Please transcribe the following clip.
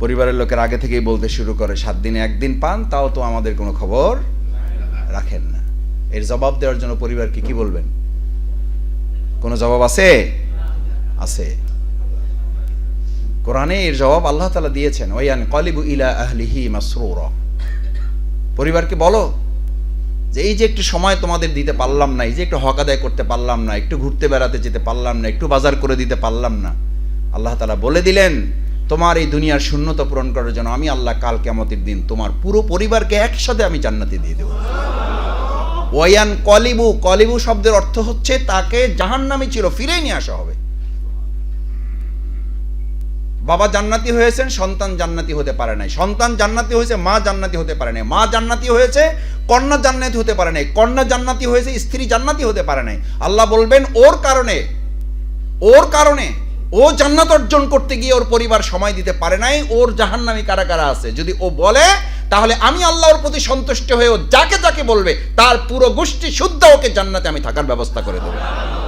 পরিবারের লোকের আগে থেকেই বলতে শুরু করে, সাত দিনে একদিন পান, তাও তো আমাদের কোনো খবর রাখেন না। এর জবাব দেওয়ার জন্য পরিবারকে কি বলবেন? কোনো জবাব আছে? আছে। কোরআনে এর জবাব আল্লাহ তালা দিয়েছেন ওয়ান কলিবু ইলা আহলিহি মাসরুরা। পরিবারকে বলো যে, এই যে একটু সময় তোমাদের দিতে পারলাম না, এই যে একটু হক আদায় করতে পারলাম না, একটু ঘুরতে বেড়াতে যেতে পারলাম না, একটু বাজার করে দিতে পারলাম না। আল্লাহ তালা বলে দিলেন তোমার এই দুনিয়ার শূন্যতা পূরণ করার জন্য আমি আল্লাহ কাল কেমতের দিন তোমার পুরো পরিবারকে একসাথে আমি জান্নাতে দিয়ে দেবো। ওয়ান কলিবু কলিবু শব্দের অর্থ হচ্ছে তাকে জাহান্নামে ছিল ফিরে নিয়ে আসা হবে। বাবা জান্নাতি হয়েছেন, সন্তান জান্নাতি হতে পারে নাই। সন্তান জান্নাতি হয়েছে, মা জান্নাতি হতে পারে নাই। মা জান্নাতি হয়েছে, কন্যা জান্নাতি হতে পারে নাই। কন্যা জান্নাতি হয়েছে, স্ত্রী জান্নাতি হতে পারে নাই। আল্লাহ বলবেন, ওর কারণে ওর কারণে ও জান্নাত অর্জন করতে গিয়ে ওর পরিবার সময় দিতে পারে নাই, ওর জাহান্নামি কারা কারা আছে? যদি ও বলে, তাহলে আমি আল্লাহর প্রতি সন্তুষ্ট হয়ে ও যাকে যাকে বলবে, তার পুরো গোষ্ঠী শুদ্ধ ওকে জান্নাতে আমি থাকার ব্যবস্থা করে দেবো।